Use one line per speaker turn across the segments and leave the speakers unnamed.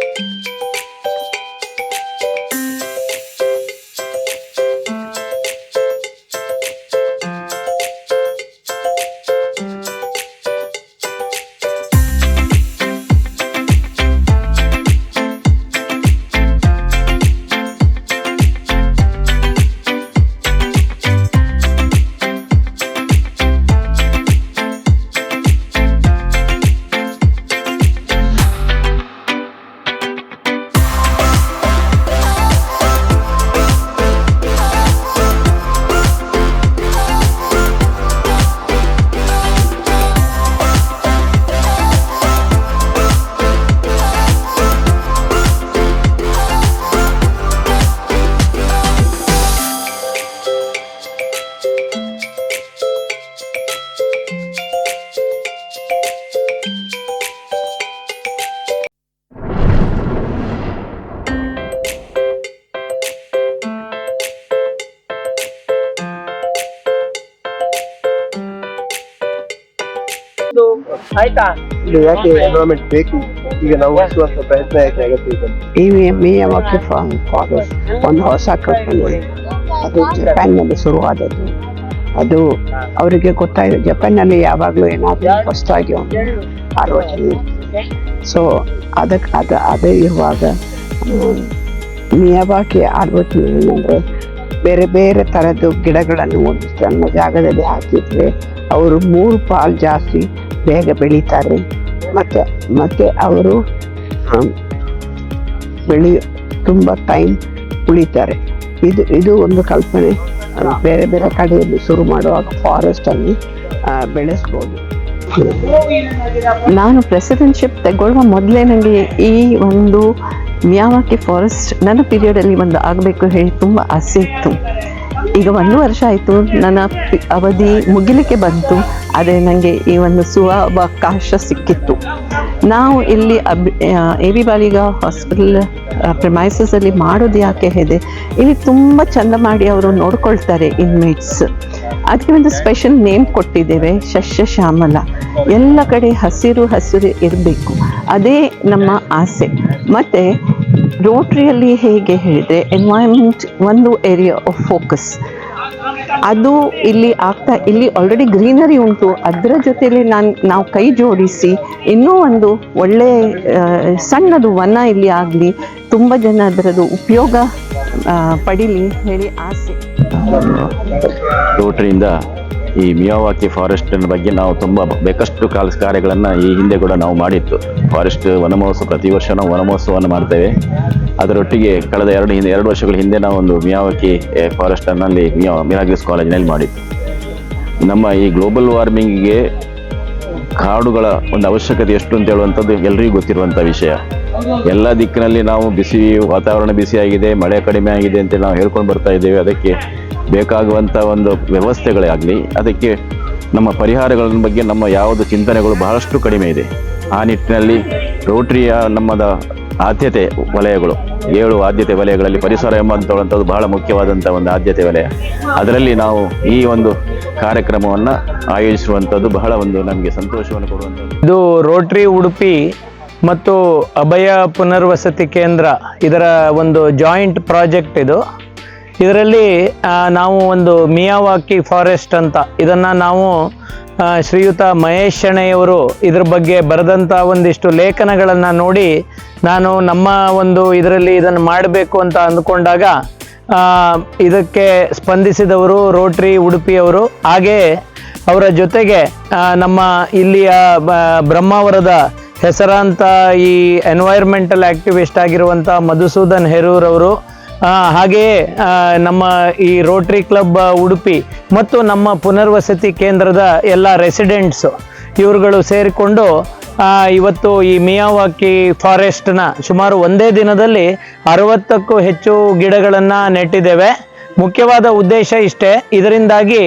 Thank
you. ಆಯ್ತಾ? ಯಾಕೆ environment ಬೇಕು? ಈಗ ನಾವು ಉಳಿಸುವಂತ ಪ್ರಯತ್ನ ಯಾಕೆ ಅಗತ್ಯ ಇದೆ?
ಈ ಮಿಯಾವಾಕಿ ಫಾದರ್ಸ್ ಒಂದು ಹೊಸ ಕಲ್ಪನೆ. ಅದು ಜಪಾನ್ನಲ್ಲಿ ಶುರುವಾದದ್ದು. ಅದು ಅವರಿಗೆ ಗೊತ್ತಾಗಿದೆ ಜಪಾನ್ನಲ್ಲಿ ಯಾವಾಗಲೂ ಏನಾದರೂ ಹೊಸದಾಗಿ ಒಂದು ಆಲೋಚನೆ ಸೊ ಅದಕ್ಕೆ ಅದು ಅದೇ ಇರುವಾಗ ಮಿಯಾವಾಕಿ ಆಲೋಚನೆ ಏನಂದರೆ ಬೇರೆ ಬೇರೆ ಥರದ್ದು ಗಿಡಗಳನ್ನು ಒಂದು ಸಣ್ಣ ಜಾಗದಲ್ಲಿ ಹಾಕಿದರೆ ಅವರು ಮೂರು ಪಾಲು ಜಾಸ್ತಿ ಬೇಗ ಬೆಳೀತಾರೆ. ಮತ್ತು ಮತ್ತು ಅವರು ಬೆಳಿ, ತುಂಬ ಟೈಮ್ ಉಳಿತಾರೆ. ಇದು ಇದು ಒಂದು ಕಲ್ಪನೆ. ಬೇರೆ ಬೇರೆ ಕಡೆಯಲ್ಲಿ ಶುರು ಮಾಡುವಾಗ ಫಾರೆಸ್ಟಲ್ಲಿ ಬೆಳೆಸ್ಬೋದು.
ನಾನು ಪ್ರೆಸಿಡೆಂಟ್ಶಿಪ್ ತಗೊಳ್ಳುವ ಮೊದಲೇ ನನಗೆ ಈ ಒಂದು ಮಿಯಾವಾಕಿ ಫಾರೆಸ್ಟ್ ನನ್ನ ಪೀರಿಯಡಲ್ಲಿ ಒಂದು ಆಗಬೇಕು ಹೇಳಿ ತುಂಬ ಆಸೆ ಇತ್ತು. ಈಗ ಒಂದು ವರ್ಷ ಆಯಿತು. ನನ್ನ ಅವಧಿ ಮುಗಿಲಿಕ್ಕೆ ಬಂತು. ಆದರೆ ನನಗೆ ಈ ಒಂದು ಸುವಕಾಶ ಸಿಕ್ಕಿತ್ತು. ನಾವು ಇಲ್ಲಿ ಅಬ್ ಎ ಬಿ ಬಾಲಿಗ ಹಾಸ್ಪಿಟಲ್ ಪ್ರಮೈಸಸಲ್ಲಿ ಮಾಡೋದು ಯಾಕೆ ಇದೆ? ಇಲ್ಲಿ ತುಂಬ ಚಂದ ಮಾಡಿ ಅವರು ನೋಡ್ಕೊಳ್ತಾರೆ ಇನ್ಮೇಟ್ಸ್ ಅದಕ್ಕೆ ಒಂದು ಸ್ಪೆಷಲ್ ನೇಮ್ ಕೊಟ್ಟಿದ್ದೇವೆ, ಶಸ್ಯ ಶ್ಯಾಮಲ. ಎಲ್ಲ ಕಡೆ ಹಸಿರು ಹಸಿರು ಇರಬೇಕು. ಅದೇ ನಮ್ಮ ಆಸೆ. ಮತ್ತು ರೋಟ್ರಿಯಲ್ಲಿ ಹೇಗೆ ಹೇಳಿದರೆ ಎನ್ವೈರ್ಮೆಂಟ್ ಒಂದು ಏರಿಯಾ ಆಫ್ ಫೋಕಸ್ ಅದು ಇಲ್ಲಿ ಆಗ್ತಾ, ಇಲ್ಲಿ ಆಲ್ರೆಡಿ ಗ್ರೀನರಿ ಉಂಟು. ಅದರ ಜೊತೆಯಲ್ಲಿ ನಾನು, ನಾವು ಕೈ ಜೋಡಿಸಿ ಇನ್ನೂ ಒಂದು ಒಳ್ಳೆ ಸಣ್ಣದು ವನ ಇಲ್ಲಿ ಆಗಲಿ, ತುಂಬ ಜನ ಅದರದ್ದು ಉಪಯೋಗ ಪಡೀಲಿ ಹೇಳಿ ಆಸೆ.
ರೋಟರಿಯಿಂದ ಈ ಮಿಯಾವಾಕಿ ಫಾರೆಸ್ಟ್ ಬಗ್ಗೆ ನಾವು ತುಂಬ ಬೇಕಷ್ಟು ಕಾಲ ಕಾರ್ಯಗಳನ್ನು ಈ ಹಿಂದೆ ಕೂಡ ನಾವು ಮಾಡಿತ್ತು. ಫಾರೆಸ್ಟ್ ವನಮಹೋತ್ಸವ ಪ್ರತಿ ವರ್ಷ ನಾವು ವನಮಹೋತ್ಸವವನ್ನು ಮಾಡ್ತೇವೆ. ಅದರೊಟ್ಟಿಗೆ ಕಳೆದ ಎರಡು ಹಿಂದೆ, ಎರಡು ವರ್ಷಗಳ ಹಿಂದೆ ನಾವು ಒಂದು ಮಿಯಾವಾಕಿ ಫಾರೆಸ್ಟನ್ನಲ್ಲಿ ಮಿಯಾ ಮಿರಾಗ್ಲಿಸ್ ಕಾಲೇಜಿನಲ್ಲಿ ಮಾಡಿತ್ತು ನಮ್ಮ ಈ ಗ್ಲೋಬಲ್ ವಾರ್ಮಿಂಗಿಗೆ ಕಾಡುಗಳ ಒಂದು ಅವಶ್ಯಕತೆ ಎಷ್ಟು ಅಂತ ಹೇಳುವಂಥದ್ದು ಎಲ್ರಿಗೂ ಗೊತ್ತಿರುವಂಥ ವಿಷಯ. ಎಲ್ಲ ದಿಕ್ಕಿನಲ್ಲಿ ನಾವು ಬಿಸಿ, ವಾತಾವರಣ ಬಿಸಿಯಾಗಿದೆ ಮಳೆ ಕಡಿಮೆ ಆಗಿದೆ ಅಂತ ನಾವು ಹೇಳ್ಕೊಂಡು ಬರ್ತಾ ಇದ್ದೇವೆ. ಅದಕ್ಕೆ ಬೇಕಾಗುವಂಥ ಒಂದು ವ್ಯವಸ್ಥೆಗಳೇ ಆಗಲಿ, ಅದಕ್ಕೆ ನಮ್ಮ ಪರಿಹಾರಗಳ ಬಗ್ಗೆ ನಮ್ಮ ಯಾವುದು ಚಿಂತನೆಗಳು ಬಹಳಷ್ಟು ಕಡಿಮೆ ಇದೆ. ಆ ನಿಟ್ಟಿನಲ್ಲಿ ರೋಟ್ರಿಯ ನಮ್ಮದ ಆದ್ಯತೆ ವಲಯಗಳು, ಏಳು ಆದ್ಯತೆ ವಲಯಗಳಲ್ಲಿ ಪರಿಸರ ಎಂಬಂಥದ್ದು ಬಹಳ ಮುಖ್ಯವಾದಂಥ ಒಂದು ಆದ್ಯತೆ ವಲಯ. ಅದರಲ್ಲಿ ನಾವು ಈ ಒಂದು ಕಾರ್ಯಕ್ರಮವನ್ನು ಆಯೋಜಿಸುವಂಥದ್ದು ಬಹಳ ಒಂದು ನಮಗೆ ಸಂತೋಷವನ್ನು ಕೊಡುವಂಥದ್ದು
ಇದು ರೋಟ್ರಿ ಉಡುಪಿ ಮತ್ತು ಅಭಯ ಪುನರ್ವಸತಿ ಕೇಂದ್ರ ಇದರ ಒಂದು ಜಾಯಿಂಟ್ ಪ್ರಾಜೆಕ್ಟ್ ಇದು. ಇದರಲ್ಲಿ ನಾವು ಒಂದು ಮಿಯಾವಾಕಿ ಫಾರೆಸ್ಟ್ ಅಂತ, ಇದನ್ನು ನಾವು ಶ್ರೀಯುತ ಮಹೇಶ್ ಶೆಣೆಯವರು ಇದ್ರ ಬಗ್ಗೆ ಬರೆದಂಥ ಒಂದಿಷ್ಟು ಲೇಖನಗಳನ್ನು ನೋಡಿ ನಾನು ನಮ್ಮ ಒಂದು ಇದರಲ್ಲಿ ಇದನ್ನು ಮಾಡಬೇಕು ಅಂತ ಅಂದ್ಕೊಂಡಾಗ ಇದಕ್ಕೆ ಸ್ಪಂದಿಸಿದವರು ರೋಟ್ರಿ ಉಡುಪಿಯವರು. ಹಾಗೇ ಅವರ ಜೊತೆಗೆ ನಮ್ಮ ಇಲ್ಲಿಯ ಬ್ರಹ್ಮಾವರದ ಹೆಸರಾಂತ ಈ ಎನ್ವೈರ್ಮೆಂಟಲ್ ಆಕ್ಟಿವಿಸ್ಟ್ ಆಗಿರುವಂಥ ಮಧುಸೂದನ್ ಹೆರೂರ್ ಅವರು. ಆ, ಹಾಗೆಯೇ ನಮ್ಮ ಈ ರೋಟ್ರಿ ಕ್ಲಬ್ ಉಡುಪಿ ಮತ್ತು ನಮ್ಮ ಪುನರ್ವಸತಿ ಕೇಂದ್ರದ ಎಲ್ಲ ರೆಸಿಡೆಂಟ್ಸು ಇವರುಗಳು ಸೇರಿಕೊಂಡು ಇವತ್ತು ಈ ಮಿಯಾವಾಕಿ ಫಾರೆಸ್ಟ್ನ ಸುಮಾರು ಒಂದೇ ದಿನದಲ್ಲಿ ಅರವತ್ತಕ್ಕೂ ಹೆಚ್ಚು ಗಿಡಗಳನ್ನು ನೆಟ್ಟಿದ್ದೇವೆ. ಮುಖ್ಯವಾದ ಉದ್ದೇಶ ಇಷ್ಟೇ. ಇದರಿಂದಾಗಿ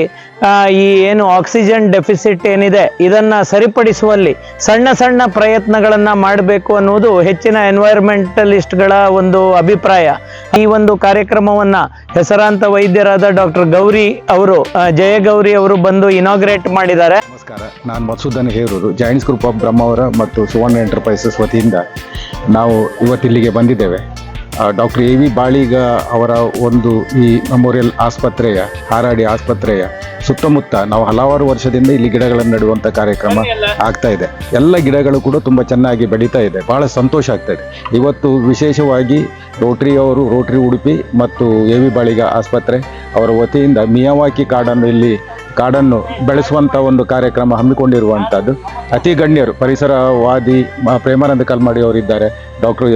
ಈ ಏನು ಆಕ್ಸಿಜನ್ ಡೆಫಿಸಿಟ್ ಏನಿದೆ, ಇದನ್ನು ಸರಿಪಡಿಸುವಲ್ಲಿ ಸಣ್ಣ ಸಣ್ಣ ಪ್ರಯತ್ನಗಳನ್ನು ಮಾಡಬೇಕು ಅನ್ನುವುದು ಹೆಚ್ಚಿನ ಎನ್ವೈರ್ಮೆಂಟಲಿಸ್ಟ್ಗಳ ಒಂದು ಅಭಿಪ್ರಾಯ. ಈ ಒಂದು ಕಾರ್ಯಕ್ರಮವನ್ನು ಹೆಸರಾಂತ ವೈದ್ಯರಾದ ಡಾಕ್ಟರ್ ಗೌರಿ ಅವರು ಜಯಗೌರಿ ಜಯ ಗೌರಿ ಅವರು ಬಂದು ಇನಾಗ್ರೇಟ್ ಮಾಡಿದ್ದಾರೆ.
ನಮಸ್ಕಾರ, ನಾನು Madhusudan Heroor Giants Group of Brahmavar ಮತ್ತು ಸುವರ್ಣ ಎಂಟರ್ಪ್ರೈಸಸ್ ವತಿಯಿಂದ ನಾವು ಇವತ್ತಿಲ್ಲಿಗೆ ಬಂದಿದ್ದೇವೆ. ಡಾಕ್ಟರ್ ಎ ವಿ ಬಾಳಿಗ ಅವರ ಒಂದು ಈ ಮೆಮೋರಿಯಲ್ ಆಸ್ಪತ್ರೆಯ ಹಾರಾಡಿ ಆಸ್ಪತ್ರೆಯ ಸುತ್ತಮುತ್ತ ನಾವು ಹಲವಾರು ವರ್ಷದಿಂದ ಇಲ್ಲಿ ಗಿಡಗಳನ್ನು ನೆಡುವಂಥ ಕಾರ್ಯಕ್ರಮ ಆಗ್ತಾ ಇದೆ. ಎಲ್ಲ ಗಿಡಗಳು ಕೂಡ ತುಂಬ ಚೆನ್ನಾಗಿ ಬೆಳೀತಾ ಇದೆ. ಬಹಳ ಸಂತೋಷ ಆಗ್ತಾ ಇದೆ. ಇವತ್ತು ವಿಶೇಷವಾಗಿ ರೋಟ್ರಿ ಅವರು ರೋಟ್ರಿ ಉಡುಪಿ ಮತ್ತು ಎ ವಿ ಬಾಳಿಗ ಆಸ್ಪತ್ರೆ ಅವರ ವತಿಯಿಂದ ಮಿಯಾವಾಕಿ ಕಾಡನ್ನು ಇಲ್ಲಿ ಕಾಡನ್ನು ಬೆಳೆಸುವಂಥ ಒಂದು ಕಾರ್ಯಕ್ರಮ ಹಮ್ಮಿಕೊಂಡಿರುವಂಥದ್ದು ಅತಿ ಗಣ್ಯರು ಪರಿಸರವಾದಿ ಪ್ರೇಮಾನಂದ ಕಲ್ಮಾಡಿ ಅವರಿದ್ದಾರೆ, ಡಾಕ್ಟರ್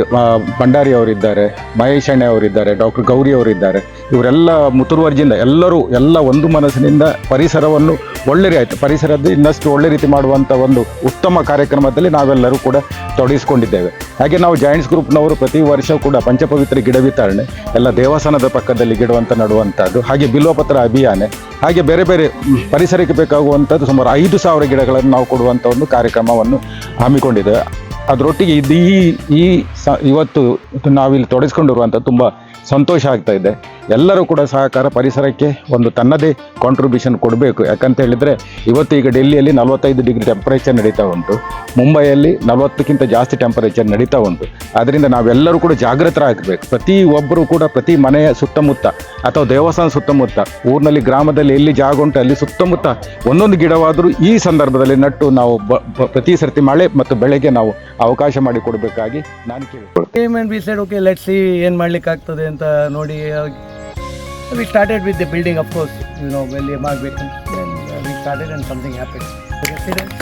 ಭಂಡಾರಿ ಅವರಿದ್ದಾರೆ, ಮಹೇಶ್ ಅಣ್ಣೆ ಅವರಿದ್ದಾರೆ, ಡಾಕ್ಟರ್ ಗೌರಿ ಅವರಿದ್ದಾರೆ. ಇವರೆಲ್ಲ ಮುತುರ್ವರ್ಜಿಂದ ಎಲ್ಲರೂ ಎಲ್ಲ ಒಂದು ಮನಸ್ಸಿನಿಂದ ಪರಿಸರವನ್ನು ಒಳ್ಳೆ ರೀತಿ ಪರಿಸರದ ಇನ್ನಷ್ಟು ಒಳ್ಳೆ ರೀತಿ ಮಾಡುವಂಥ ಒಂದು ಉತ್ತಮ ಕಾರ್ಯಕ್ರಮದಲ್ಲಿ ನಾವೆಲ್ಲರೂ ಕೂಡ ತೊಡಗಿಸಿಕೊಂಡಿದ್ದೇವೆ. ಹಾಗೆ ನಾವು ಜಾಯಿಂಟ್ಸ್ ಗ್ರೂಪ್ನವರು ಪ್ರತಿ ವರ್ಷ ಕೂಡ ಪಂಚಪವಿತ್ರ ಗಿಡ ವಿತರಣೆ, ಎಲ್ಲ ದೇವಸ್ಥಾನದ ಪಕ್ಕದಲ್ಲಿ ಗಿಡವಂತ ನಡುವಂಥದ್ದು, ಹಾಗೆ ಬಿಲ್ವಪತ್ರ ಅಭಿಯಾನ, ಹಾಗೆ ಬೇರೆ ಬೇರೆ ಪರಿಸರಕ್ಕೆ ಬೇಕಾಗುವಂಥದ್ದು ಸುಮಾರು ಐದು ಸಾವಿರ ಗಿಡಗಳನ್ನು ನಾವು ಕೊಡುವಂಥ ಒಂದು ಕಾರ್ಯಕ್ರಮವನ್ನು ಹಮ್ಮಿಕೊಂಡಿದೆ. ಅದರೊಟ್ಟಿಗೆ ಇದು ಈ ಈ ಸ ಇವತ್ತು ನಾವಿಲ್ಲಿ ತೊಡಗಿಸ್ಕೊಂಡಿರುವಂಥ ತುಂಬ ಸಂತೋಷ ಆಗ್ತಾ ಇದೆ. ಎಲ್ಲರೂ ಕೂಡ ಸಹಕಾರ ಪರಿಸರಕ್ಕೆ ಒಂದು ತನ್ನದೇ ಕಾಂಟ್ರಿಬ್ಯೂಷನ್ ಕೊಡಬೇಕು. ಯಾಕಂತ ಹೇಳಿದರೆ ಇವತ್ತು ಈಗ ಡೆಲ್ಲಿಯಲ್ಲಿ ನಲವತ್ತೈದು ಡಿಗ್ರಿ ಟೆಂಪರೇಚರ್ ನಡೀತಾ ಉಂಟು. ಮುಂಬೈಯಲ್ಲಿ ನಲವತ್ತಕ್ಕಿಂತ ಜಾಸ್ತಿ ಟೆಂಪರೇಚರ್ ನಡೀತಾ ಉಂಟು. ಆದ್ದರಿಂದ ನಾವೆಲ್ಲರೂ ಕೂಡ ಜಾಗೃತರಾಗಬೇಕು. ಪ್ರತಿ ಒಬ್ಬರು ಕೂಡ ಪ್ರತಿ ಮನೆಯ ಸುತ್ತಮುತ್ತ ಅಥವಾ ದೇವಸ್ಥಾನ ಸುತ್ತಮುತ್ತ ಊರಿನಲ್ಲಿ ಗ್ರಾಮದಲ್ಲಿ ಎಲ್ಲಿ ಜಾಗ ಉಂಟು ಅಲ್ಲಿ ಸುತ್ತಮುತ್ತ ಒಂದೊಂದು ಗಿಡವಾದರೂ ಈ ಸಂದರ್ಭದಲ್ಲಿ ನಟ್ಟು ನಾವು ಬ- ಬ- ಪ್ರತಿ ಸರ್ತಿ ಮಳೆ ಮತ್ತು ಬೆಳೆಗೆ ನಾವು ಅವಕಾಶ ಮಾಡಿಕೊಡಬೇಕಾಗಿ ನಾನು
we said, okay, let's see ಏನು ಮಾಡ್ಲಿಕ್ಕೆ ಆಗ್ತದೆ ಅಂತ ನೋಡಿ We started with the building of course you know Willey ಮಾಡಬೇಕು we started and something happen resident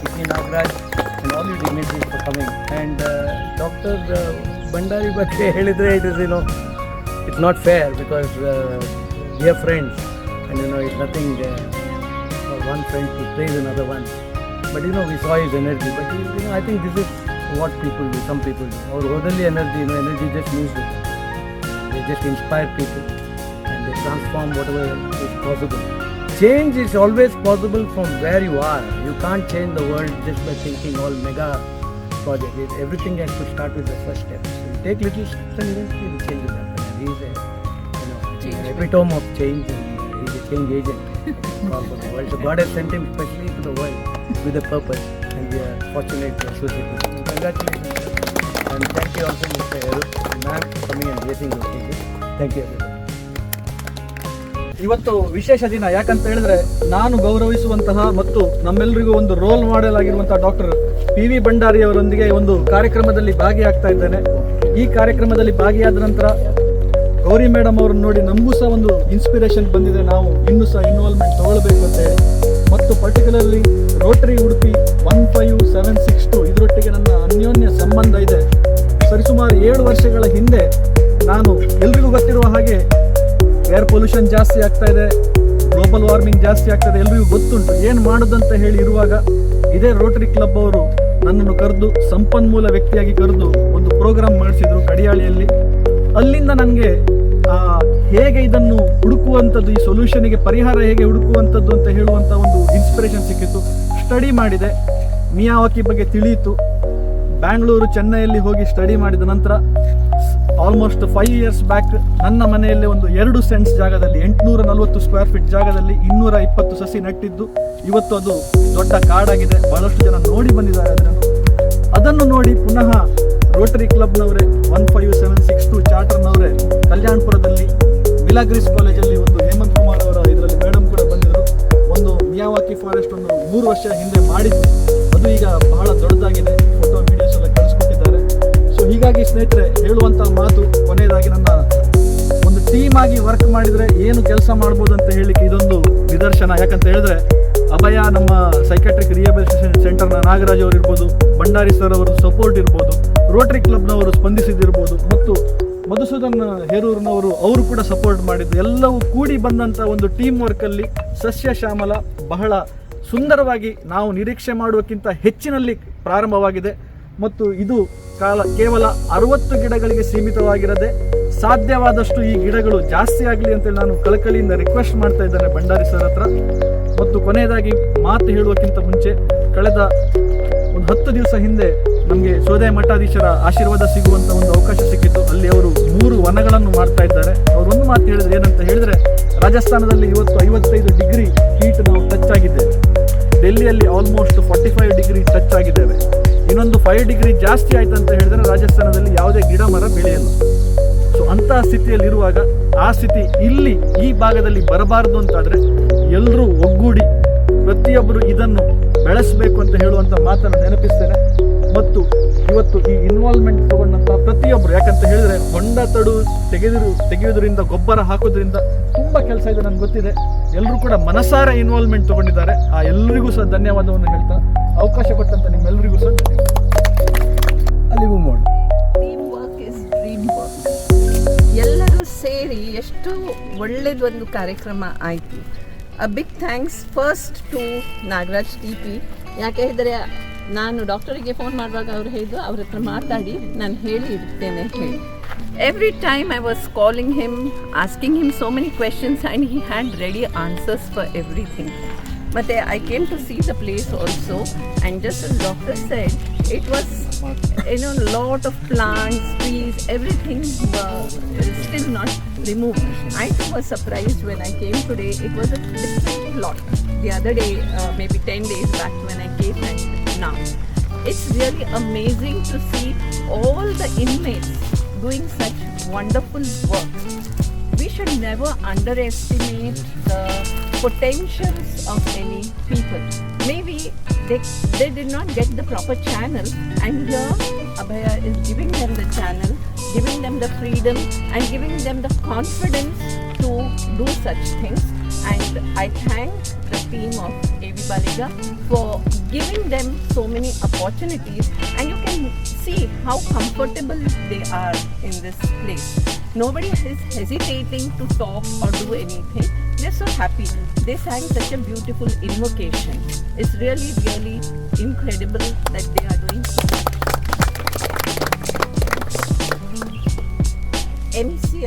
kidney Nagaraj and all you dignitaries for coming and doctor Bhandari ಬಗ್ಗೆ ಹೇಳಿದರೆ it is you know it's not fair because we are friends and you know it's nothing one friend to praise another one. But you know, we saw his energy. But you know, I think this is what people do. Some people do. Our orderly energy, you know, energy just moves with them. They just inspire people and they transform whatever is possible. Change is always possible from where you are. You can't change the world just by thinking all mega projects. It- Everything has to start with the first step. So you take little steps and eventually the change will happen. And he's a, you know, an epitome of change and he's a change agent for the world. So God has sent him specially to the world with a purpose, and we are fortunate to associate with him. Congratulations, and thank you also, Mr. Heru, ma'am, for coming and the occasion. Thank you, everybody. ಇವತ್ತು ವಿಶೇಷ ದಿನ. ಯಾಕಂತ ಹೇಳಿದ್ರೆ ನಾನು ಗೌರವಿಸುವಂತಹ ಮತ್ತು ನಮ್ಮೆಲ್ಲರಿಗೂ ಒಂದು role model ಆಗಿರುವಂತಹ ಡಾಕ್ಟರ್ ಪಿ ವಿ ಭಂಡಾರಿ ಅವರೊಂದಿಗೆ ಒಂದು ಕಾರ್ಯಕ್ರಮದಲ್ಲಿ ಭಾಗಿಯಾಗ್ತಾ ಇದ್ದೇನೆ. ಈ ಕಾರ್ಯಕ್ರಮದಲ್ಲಿ ಭಾಗಿಯಾದ ನಂತರ ಗೌರಿ ಮೇಡಮ್ ಅವರನ್ನು ನೋಡಿ ನಮಗೂ ಸಹ ಒಂದು ಇನ್ಸ್ಪಿರೇಷನ್ ಬಂದಿದೆ. ನಾವು ಇನ್ನೂ ಸಹ ಇನ್ವಾಲ್ವ್ಮೆಂಟ್ ತಗೊಳ್ಬೇಕು ಅಂತ ಹೇಳಿ. ಮತ್ತು particularly Rotary Udupi one five seven six two ಇದರೊಟ್ಟಿಗೆ ನನ್ನ ಅನ್ಯೋನ್ಯ ಸಂಬಂಧ ಇದೆ. ಸರಿಸುಮಾರು ಏಳು ವರ್ಷಗಳ ಹಿಂದೆ ನಾನು ಎಲ್ರಿಗೂ ಗೊತ್ತಿರುವ ಹಾಗೆ ಏರ್ ಪೊಲ್ಯೂಷನ್ ಜಾಸ್ತಿ ಆಗ್ತಾ ಇದೆ ಗ್ಲೋಬಲ್ ವಾರ್ಮಿಂಗ್ ಜಾಸ್ತಿ ಆಗ್ತಾ ಇದೆ ಎಲ್ಲರಿಗೂ ಗೊತ್ತುಂಟು. ಏನು ಮಾಡೋದಂತ ಹೇಳಿ ಇರುವಾಗ ಇದೇ ರೋಟರಿ ಕ್ಲಬ್ ಅವರು ನನ್ನನ್ನು ಕರೆದು, ಸಂಪನ್ಮೂಲ ವ್ಯಕ್ತಿಯಾಗಿ ಕರೆದು ಒಂದು ಪ್ರೋಗ್ರಾಮ್ ಮಾಡಿಸಿದ್ರು ಕಡಿಯಾಳಿಯಲ್ಲಿ. ಅಲ್ಲಿಂದ ನನಗೆ ಹೇಗೆ ಇದನ್ನು ಹುಡುಕುವಂಥದ್ದು ಈ ಸೊಲ್ಯೂಷನ್ಗೆ ಪರಿಹಾರ ಹೇಗೆ ಹುಡುಕುವಂಥದ್ದು ಅಂತ ಹೇಳುವಂಥ ಒಂದು ಇನ್ಸ್ಪಿರೇಷನ್ ಸಿಕ್ಕಿತ್ತು. ಸ್ಟಡಿ ಮಾಡಿದೆ. ಮಿಯಾವಾಕಿ ಬಗ್ಗೆ ತಿಳಿಯಿತು. ಬ್ಯಾಂಗ್ಳೂರು, ಚೆನ್ನೈಯಲ್ಲಿ ಹೋಗಿ ಸ್ಟಡಿ ಮಾಡಿದ ನಂತರ ಆಲ್ಮೋಸ್ಟ್ ಫೈವ್ ಇಯರ್ಸ್ ಬ್ಯಾಕ್ ನನ್ನ ಮನೆಯಲ್ಲಿ ಒಂದು ಎರಡು ಸೆಂಟ್ಸ್ ಜಾಗದಲ್ಲಿ ಎಂಟುನೂರ ನಲವತ್ತು ಸ್ಕ್ವೇರ್ ಫೀಟ್ ಜಾಗದಲ್ಲಿ ಇನ್ನೂರ ಇಪ್ಪತ್ತು ಸಸಿ ನೆಟ್ಟಿದ್ದು. ಇವತ್ತು ಅದು ದೊಡ್ಡ ಕಾಡಾಗಿದೆ. ಬಹಳಷ್ಟು ಜನ ನೋಡಿ ಬಂದಿದ್ದಾರೆ ಅದನ್ನು. ಅದನ್ನು ನೋಡಿ ಪುನಃ Rotary ಕ್ಲಬ್ನವರೇ one five seven six two ಚಾರ್ಟರ್ನವರೇ ಕಲ್ಯಾಣಪುರದಲ್ಲಿ ಮಿಲಾಗ್ರಿಸ್ ಕಾಲೇಜಲ್ಲಿ ಒಂದು ಹೇಮಂತ್ ಕುಮಾರ್ ಅವರ ಇದರಲ್ಲಿ ಮೇಡಮ್ ಕೂಡ ಬಂದಿದ್ದರು ಒಂದು ಮಿಯಾವಾಕಿ ಫಾರೆಸ್ಟ್ ಒಂದು ಮೂರು ವರ್ಷ ಹಿಂದೆ ಮಾಡಿದ್ದು ಅದು ಈಗ ಬಹಳ ದೊಡ್ಡದಾಗಿದೆ. ಹೀಗಾಗಿ ಸ್ನೇಹಿತರೆ ಹೇಳುವಂಥ ಮಾತು ಕೊನೆಯದಾಗಿ ನನ್ನ ಒಂದು ಟೀಮ್ ಆಗಿ ವರ್ಕ್ ಮಾಡಿದರೆ ಏನು ಕೆಲಸ ಮಾಡ್ಬೋದು ಅಂತ ಹೇಳಲಿಕ್ಕೆ ಇದೊಂದು ನಿದರ್ಶನ. ಯಾಕಂತ ಹೇಳಿದ್ರೆ, ಅಭಯ ನಮ್ಮ ಸೈಕಾಟ್ರಿಕ್ ರಿಹಬಿಲಿಟೇಷನ್ ಸೆಂಟರ್ನ ನಾಗರಾಜ್ ಅವರು ಇರ್ಬೋದು, ಭಂಡಾರಿ ಸರ್ ಅವರ ಸಪೋರ್ಟ್ ಇರ್ಬೋದು ರೋಟರಿ ಕ್ಲಬ್ನವರು ಸ್ಪಂದಿಸಿದಿರ್ಬೋದು ಮತ್ತು ಮಧುಸೂದನ್ ಹೇರೂರಿನವರು ಅವರು ಕೂಡ ಸಪೋರ್ಟ್ ಮಾಡಿದ್ದು. ಎಲ್ಲವೂ ಕೂಡಿ ಬಂದಂಥ ಒಂದು ಟೀಮ್ ವರ್ಕಲ್ಲಿ ಸಸ್ಯ ಶ್ಯಾಮಲ ಬಹಳ ಸುಂದರವಾಗಿ ನಾವು ನಿರೀಕ್ಷೆ ಮಾಡುವಕ್ಕಿಂತ ಹೆಚ್ಚಿನಲ್ಲಿ ಪ್ರಾರಂಭವಾಗಿದೆ. ಮತ್ತು ಇದು ಕಾಲ ಕೇವಲ ಅರವತ್ತು ಗಿಡಗಳಿಗೆ ಸೀಮಿತವಾಗಿರದೆ ಸಾಧ್ಯವಾದಷ್ಟು ಈ ಗಿಡಗಳು ಜಾಸ್ತಿ ಆಗಲಿ ಅಂತೇಳಿ ನಾನು ಕಳಕಳಿಯಿಂದ ರಿಕ್ವೆಸ್ಟ್ ಮಾಡ್ತಾ ಇದ್ದೇನೆ ಭಂಡಾರಿ ಸರ್ ಹತ್ರ. ಮತ್ತು ಕೊನೆಯದಾಗಿ ಮಾತು ಹೇಳುವಕ್ಕಿಂತ ಮುಂಚೆ ಕಳೆದ ಒಂದು ಹತ್ತು ದಿವಸ ಹಿಂದೆ ನಮಗೆ ಸೋದಯ ಮಠಾಧೀಶರ ಆಶೀರ್ವಾದ ಸಿಗುವಂತ ಒಂದು ಅವಕಾಶ ಸಿಕ್ಕಿತ್ತು. ಅಲ್ಲಿ ಅವರು ಮೂರು ವನಗಳನ್ನು ಮಾಡ್ತಾ ಇದ್ದಾರೆ. ಅವರು ಒಂದು ಮಾತು ಹೇಳಿದ್ರೆ ಏನಂತ ಹೇಳಿದ್ರೆ, ರಾಜಸ್ಥಾನದಲ್ಲಿ ಇವತ್ತು ಐವತ್ತೈದು ಡಿಗ್ರಿ ಹೀಟ್ ನಾವು ಟಚ್ ಆಗಿದ್ದೇವೆ. ಡೆಲ್ಲಿಯಲ್ಲಿ almost forty five degree touch ಆಗಿದ್ದೇವೆ. ಇನ್ನೊಂದು ಫೈವ್ ಡಿಗ್ರಿ ಜಾಸ್ತಿ ಆಯ್ತು ಅಂತ ಹೇಳಿದ್ರೆ ರಾಜಸ್ಥಾನದಲ್ಲಿ ಯಾವುದೇ ಗಿಡ ಮರ ಬೆಳೆಯಲ್ಲ. ಸೊ ಅಂತಹ ಸ್ಥಿತಿಯಲ್ಲಿರುವಾಗ ಆ ಸ್ಥಿತಿ ಇಲ್ಲಿ ಈ ಭಾಗದಲ್ಲಿ ಬರಬಾರದು ಅಂತಾದರೆ ಎಲ್ಲರೂ ಒಗ್ಗೂಡಿ ಪ್ರತಿಯೊಬ್ಬರು ಇದನ್ನು ಬೆಳೆಸಬೇಕು ಅಂತ ಹೇಳುವಂಥ ಮಾತನ್ನು ನೆನಪಿಸ್ತೇನೆ. ಮತ್ತು ಇವತ್ತು ಈ ಇನ್ವಾಲ್ವ್ಮೆಂಟ್ ತಗೊಂಡಂಥ ಪ್ರತಿಯೊಬ್ಬರು ಯಾಕಂತ ಹೇಳಿದ್ರೆ ಹೊಂಡ ತಡು ತೆಗೆದಿರು ತೆಗೆಯುವುದರಿಂದ, ಗೊಬ್ಬರ ಹಾಕೋದ್ರಿಂದ ತುಂಬ ಕೆಲಸ ಇದೆ ನನಗೆ ಗೊತ್ತಿದೆ. ಎಲ್ಲರೂ ಕೂಡ ಮನಸಾರ ಇನ್ವಾಲ್ವ್ಮೆಂಟ್ ತಗೊಂಡಿದ್ದಾರೆ. ಆ ಎಲ್ಲರಿಗೂ ಸಹ ಧನ್ಯವಾದವನ್ನು ಹೇಳ್ತಾ ಅವಕಾಶ ಕೊಟ್ಟಂತ ನಿಮ್ಮೆಲ್ಲರಿಗೂ ಸಹ ಅಲ್ಲಿಗೂ ಮಾಡಿ
ಎಲ್ಲರೂ ಸೇರಿ ಎಷ್ಟು ಒಳ್ಳೆಯದೊಂದು ಕಾರ್ಯಕ್ರಮ ಆಯಿತು. A big thanks first to Nagaraj T P ಯಾಕೆ ಹೇಳಿದರೆ, ನಾನು ಡಾಕ್ಟರಿಗೆ ಫೋನ್ ಮಾಡುವಾಗ ಅವರು ಹೇಳಿದ್ರು ಅವ್ರ ಹತ್ರ ಮಾತಾಡಿ ನಾನು ಹೇಳಿ ಇಡ್ತೇನೆ ಹೇಳಿ. Every time I was calling him asking him so many questions and he had ready answers for everything But I came to see the place also, and just as doctor said, it was you know lot of plants, trees, everything uh, were still not removed. I too was surprised when I came today. It was a different lot. The other day, uh, maybe 10 days back when I came, and now it's really amazing to see all the inmates doing such wonderful work should never underestimate the potentials of any people. Maybe they, they did not get the proper channel, and here Abhaya is giving them the channel, giving them the freedom, and giving them the confidence to do such things. And I thank the team of AV Baliga for giving them so many opportunities, and you can see how comfortable they are in this place. Nobody is hesitating to talk or do anything. They're so happy. They sang such a beautiful invocation. It's really, really incredible that they are doing so MC